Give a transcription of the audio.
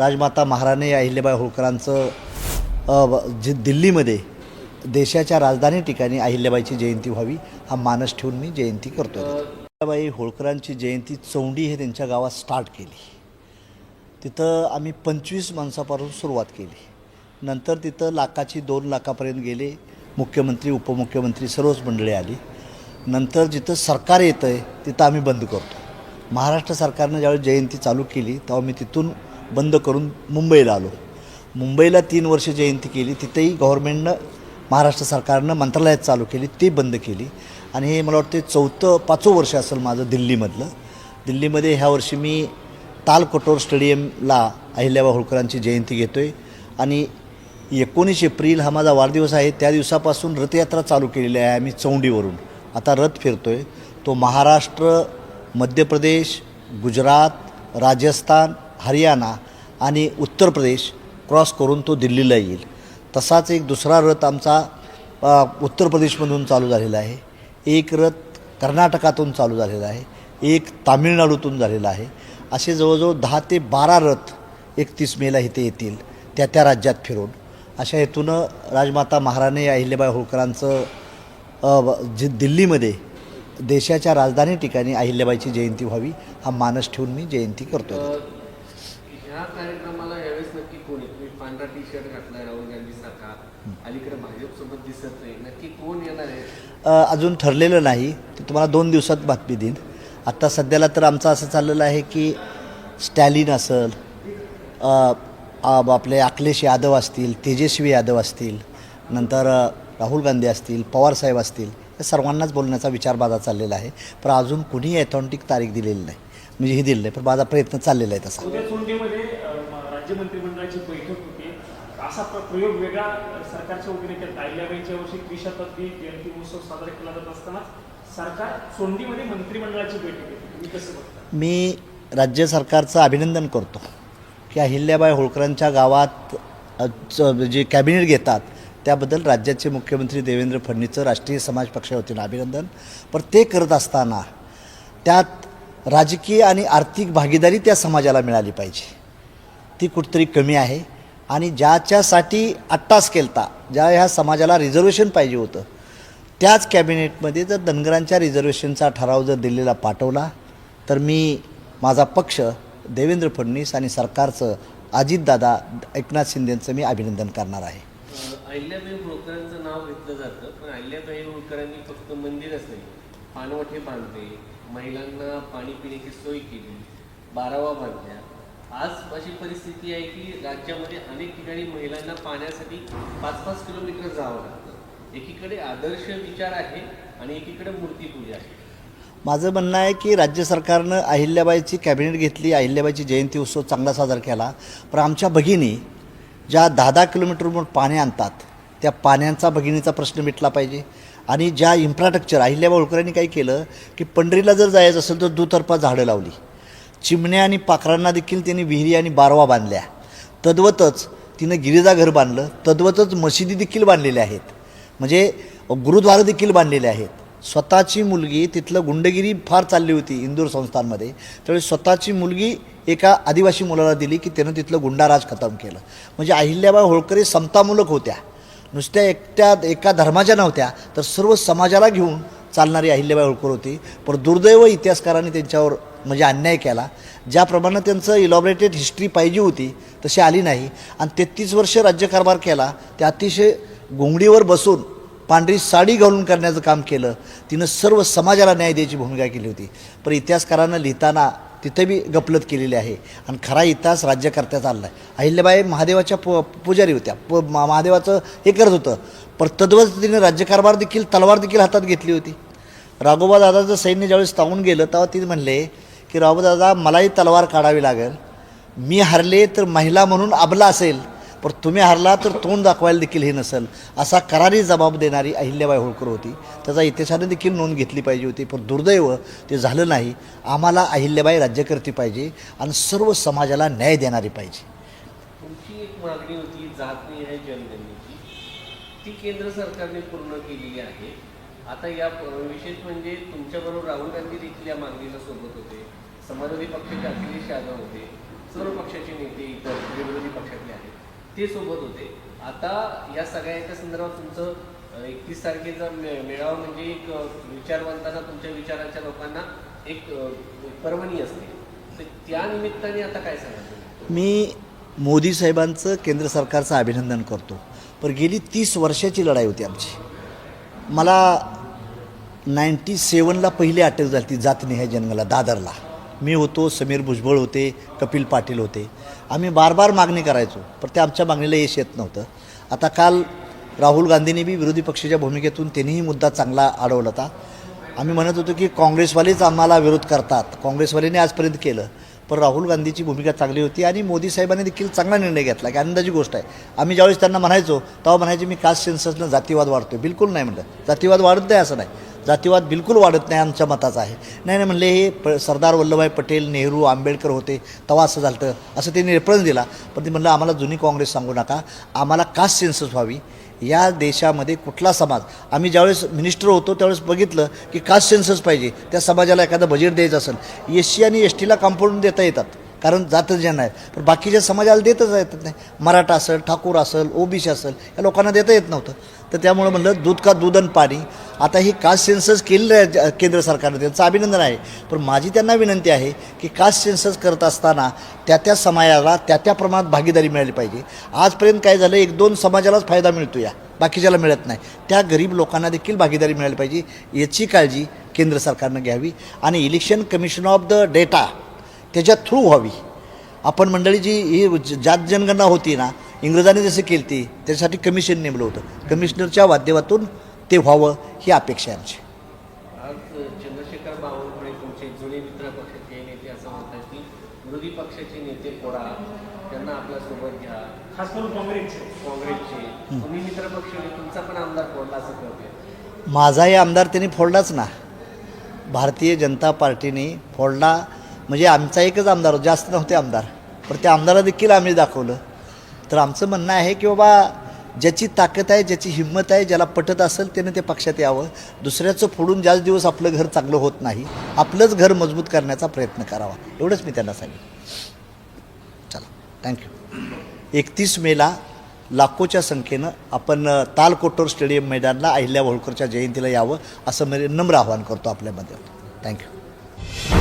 राजमाता महाराणी अहिल्याबाई होळकरांचं जे दिल्लीमध्ये देशाच्या राजधानी ठिकाणी अहिल्याबाईची जयंती व्हावी हा मानस ठेवून मी जयंती करतो अहिल्याबाई होळकरांची जयंती चौंडी हे त्यांच्या गावात स्टार्ट केली. तिथं आम्ही पंचवीस माणसापासून सुरुवात केली. नंतर तिथं लाखाची दोन लाखापर्यंत गेले मुख्यमंत्री उपमुख्यमंत्री सर्वच मंडळी आली. नंतर जिथं सरकार येतं आहे तिथं आम्ही बंद करतो. महाराष्ट्र सरकारनं ज्यावेळी जयंती चालू केली तेव्हा मी तिथून बंद करून मुंबईला आलो. मुंबईला तीन वर्ष जयंती केली. तिथेही गव्हर्मेंटनं महाराष्ट्र सरकारनं मंत्रालयात चालू केली. ते बंद केली. आणि हे मला वाटते चौथं पाचवं वर्ष असेल माझं दिल्लीमधलं. दिल्लीमध्ये ह्या वर्षी मी तालकटोर स्टेडियमला अहिल्याबा होळकरांची जयंती घेतो आहे आणि एकोणीस एप्रिल हा माझा वाढदिवस आहे. त्या दिवसापासून रथयात्रा चालू केलेली आहे आम्ही चौंडीवरून. आता रथ फिरतो आहे तो महाराष्ट्र मध्य प्रदेश गुजरात राजस्थान हरियाणा आणि उत्तर प्रदेश क्रॉस करून तो दिल्लीला येईल. तसाच एक दुसरा रथ आमचा उत्तर प्रदेशमधून चालू झालेला आहे. एक रथ कर्नाटकातून चालू झालेला आहे. एक तामिळनाडूतून झालेला आहे. असे जवळजवळ दहा ते बारा रथ एकतीस मेला इथे येतील त्या त्या राज्यात फिरून. अशा हेतूनं राजमाता महाराणी अहिल्याबाई होळकरांचं जे दिल्लीमध्ये देशाच्या राजधानी ठिकाणी अहिल्याबाईची जयंती व्हावी हा मानस ठेवून मी जयंती करतो ह्या कार्यक्रमाला यावेळेस नक्की कोणी तुम्ही पांढरा टी शर्ट घातलाय राहुल गांधी सारखा. अलीकडे भाजप सोबत दिसत नाही. नक्की कोण येणार आहे? अजून ठरलेलं नाही. ते तुम्हाला दोन दिवसात बातमी देईन. आत्ता सध्याला तर आमचं असं चाललेलं आहे की स्टॅलिन असेल आपले अखिलेश यादव असतील तेजस्वी यादव असतील नंतर राहुल गांधी असतील पवारसाहेब असतील या सर्वांनाच बोलण्याचा विचार माझा चाललेला आहे. पण अजून कुणीही ॲथॉन्टिक तारीख दिलेली नाही. म्हणजे हे दिलेलं नाही पण माझा प्रयत्न चाललेला आहे तसा. राज्य मंत्रिमंडळाची बैठक होती. असा प्र- प्रयोग वेगळा सरकारच्या वतीने केला. वर्षी त्रिशताब्दी जयंती महोत्सव साजरा केला जात असताना सरकार सोंडीमध्ये मंत्रिमंडळाची बैठक होती मी राज्य सरकारचं अभिनंदन करतो की अहिल्याबाई होळकरांच्या गावात जे कॅबिनेट घेतात त्याबद्दल राज्याचे मुख्यमंत्री देवेंद्र फडणवीसचं राष्ट्रीय समाज पक्षाच्या वतीनं अभिनंदन. पण ते करत असताना त्यात राजकीय आणि आर्थिक भागीदारी त्या समाजाला मिळाली पाहिजे. ती कुठतरी कमी आहे आणि ज्याच्यासाठी अट्टास केलता ज्या ह्या समाजाला रिझर्वेशन पाहिजे होतं त्याच कॅबिनेटमध्ये जर धनगरांच्या रिझर्वेशनचा ठराव जर दिल्लीला पाठवला तर मी माझा पक्ष देवेंद्र फडणवीस आणि सरकारचं अजितदादा एकनाथ शिंदेंचं मी अभिनंदन करणार आहे. अहिल्याबाई होळकरांचं नाव घेतलं जातं पण अहिल्याबाई होळकरांनी फक्त मंदिरच नाही पानवठे बांधले महिलांना पाणी पिण्याची सोय केली. बारावा बांधल्या आज अशी परिस्थिती आहे की राज्यामध्ये अनेक ठिकाणी महिलांना पाण्यासाठी पाच पाच किलोमीटर जावं लागतं. एकीकडे आदर्श विचार आहे आणि एकीकडे मूर्तीपूजा आहे. माझं म्हणणं आहे की राज्य सरकारनं अहिल्याबाईची कॅबिनेट घेतली अहिल्याबाईची जयंती उत्सव चांगला साजरा केला. पण आमच्या भगिनी ज्या दहा दहा किलोमीटरवरून पाणी आणतात त्या पाण्याचा भगिनीचा प्रश्न मिटला पाहिजे. आणि ज्या इन्फ्रास्ट्रक्चर अहिल्याबाई होळकरांनी काय केलं की पंढरीला जर जायचं असेल तर दुतर्फा झाडं लावली. चिमण्या आणि पाखरांना देखील त्यांनी विहिरी आणि बारवा बांधल्या. तद्वतच तिनं गिरिजाघर बांधलं. तद्वतच मशिदी देखील बांधलेल्या आहेत. म्हणजे गुरुद्वारं देखील बांधलेले आहेत. स्वतःची मुलगी तिथलं गुंडगिरी फार चालली होती इंदूर संस्थांमध्ये. त्यावेळी स्वतःची मुलगी एका आदिवासी मुलाला दिली की त्यानं तिथलं गुंडाराज खतम केलं. म्हणजे अहिल्याबाई होळकरी समतामूलक होत्या. नुसत्या एकट्या एका धर्माच्या नव्हत्या तर सर्व समाजाला घेऊन चालणारी अहिल्याबाई होळकर होती. पण दुर्दैव इतिहासकारांनी त्यांच्यावर म्हणजे अन्याय केला. ज्याप्रमाणे त्यांचं इलॉबरेटेड हिस्ट्री पाहिजे होती तशी आली नाही. आणि तेहतीस वर्ष राज्यकारभार केला ते अतिशय घोंगडीवर बसून पांढरी साडी घालून करण्याचं काम केलं. तिनं सर्व समाजाला न्याय द्यायची भूमिका केली होती. पण इतिहासकारानं लिहिताना तिथे बी गपलत केलेली आहे. आणि खरा इतिहास राज्यकर्त्याचा आला आहे अहिल्याबाई महादेवाच्या पु पुजारी होत्या. प महादेवाचं हे करत होतं. पण तद्वत तिने राज्यकारभार देखील तलवार देखील हातात घेतली होती. राघोबा दादाचं सैन्य ज्यावेळेस तावून गेलं तेव्हा ती म्हणले की राघोबा दादा मलाही तलवार काढावी लागेल. मी हरले तर महिला म्हणून अबला असेल. पण तुम्ही हरला तर तोंड दाखवायला देखील हे नसेल असा करारी जबाब देणारी अहिल्याबाई होळकर होती. त्याचा इतिहासाने देखील नोंद घेतली पाहिजे होती पण दुर्दैव ते झालं नाही. आम्हाला अहिल्याबाई राज्यकर्ती पाहिजे आणि सर्व समाजाला न्याय देणारी पाहिजे. तुमची एक मागणी होती जात नाही आहे जनगणनेची. ती केंद्र सरकारने पूर्ण केलेली आहे. आता या विशेष म्हणजे तुमच्याबरोबर राहुल गांधी देखील या मागणीला सोबत होते. समाजवादी पक्षाचे अखिलेश यादव होते. सर्व पक्षाचे नेते इतर विरोधी पक्षातले आहेत. ते सोबत होते. आता या सगळ्याच्या संदर्भात तुमचं एकतीस तारखेचा मे- मेळावा म्हणजे एक विचारवंतांना तुमच्या विचाराच्या लोकांना एक पर्वणी असते. तर त्या निमित्ताने आता काय सांगा मी मोदी साहेबांचं केंद्र सरकारचं अभिनंदन करतो. पण गेली तीस वर्षाची लढाई होती आमची. मला नाईन्टी सेवनला पहिली अटक झाली ती जातने ह्या जन्माला दादरला. मी होतो समीर भुजबळ होते कपिल पाटील होते. आम्ही बार बार मागणी करायचो पण ते आमच्या मागणीला यश येत नव्हतं. आता काल राहुल गांधींनी बी विरोधी पक्षाच्या भूमिकेतून त्यांनीही मुद्दा चांगला अडवला होता. आम्ही म्हणत होतो की काँग्रेसवालेच आम्हाला विरोध करतात. काँग्रेसवालेने आजपर्यंत केलं पण राहुल गांधीची भूमिका चांगली होती आणि मोदी साहेबांनी देखील चांगला निर्णय घेतला. की आनंदाची गोष्ट आहे. आम्ही ज्यावेळेस त्यांना म्हणायचो तेव्हा म्हणायचे मी कास्ट सेन्ससनं जातीवाद वाढतो बिलकुल नाही म्हणलं. जातीवाद वाढत नाही असं नाही. जातीवाद बिलकुल वाढत नाही आमच्या मताचा आहे. नाही नाही म्हणले हे प सरदार वल्लभभाई पटेल नेहरू आंबेडकर होते तेव्हा असं झालं असं त्यांनी रेफरन्स दिला. पण ते म्हणलं आम्हाला जुनी काँग्रेस सांगू नका. आम्हाला कास्ट सेन्सस व्हावी. या देशामध्ये कुठला समाज? आम्ही ज्यावेळेस मिनिस्टर होतो त्यावेळेस बघितलं की कास्ट सेन्सस पाहिजे. त्या समाजाला एखादं बजेट द्यायचं असेल. एस सी आणि एस टीला कंपाऊंड देता येतात. कारण जातच ज्यांना आहेत. पण बाकीच्या समाजाला देतच येत नाही. मराठा असेल ठाकूर असेल ओबीसी असेल या लोकांना देता येत नव्हतं. तर त्यामुळं म्हणलं दूध का दूध आणि पाणी? आता ही कास्ट सेन्सस केलेलं आहे केंद्र सरकारनं त्यांचं अभिनंदन आहे. पण माझी त्यांना विनंती आहे की कास्ट सेन्सस करत असताना त्या त्या समाजाला त्या त्या प्रमाणात भागीदारी मिळाली पाहिजे. आजपर्यंत काय झालं एक दोन समाजालाच फायदा मिळतो या बाकीच्याला मिळत नाही. त्या गरीब लोकांना देखील भागीदारी मिळाली पाहिजे याची काळजी केंद्र सरकारनं घ्यावी आणि election commission of the data त्याच्या थ्रू व्हावी. आपण मंडळी जी ही जात जनगणना होती ना इंग्रजांनी जसं केली ती त्याच्यासाठी कमिशन नेमलं होतं. कमिशनरच्या माध्यमातून ते व्हावं ही अपेक्षा आहे आमची. आज चंद्रशेखर बावनकुळे तुमचे जुने मित्र पक्षाचे नेते असं म्हणतात की विरोधी पक्षाचे नेते फोडा त्यांना आपल्यासोबत घ्या. खास करून काँग्रेसचे. काँग्रेसचे. तुम्ही मित्र पक्ष होते, तुमचा पण आमदार फोडला असं कळतंय. माझाही आमदार त्यांनी फोडलाच ना. भारतीय जनता पार्टीने फोडला म्हणजे आमचा एकच आमदार जास्त नव्हते आमदार. पण त्या आमदाराला देखील आम्ही दाखवलं. तर आमचं म्हणणं आहे की बाबा ज्याची ताकद आहे ज्याची हिंमत आहे ज्याला पटत असेल त्यानं ते पक्षात यावं. दुसऱ्याचं फोडून जास्त दिवस आपलं घर चांगलं होत नाही आपलंच घर मजबूत करण्याचा प्रयत्न करावा. एवढंच मी त्यांना सांगेन. चला थँक्यू एकतीस मेला लाखोच्या संख्येनं आपण तालकोटोर स्टेडियम मैदानला अहिल्या होळकरच्या जयंतीला यावं असं मी नम्र आवाहन करतो आपल्यामध्ये थँक्यू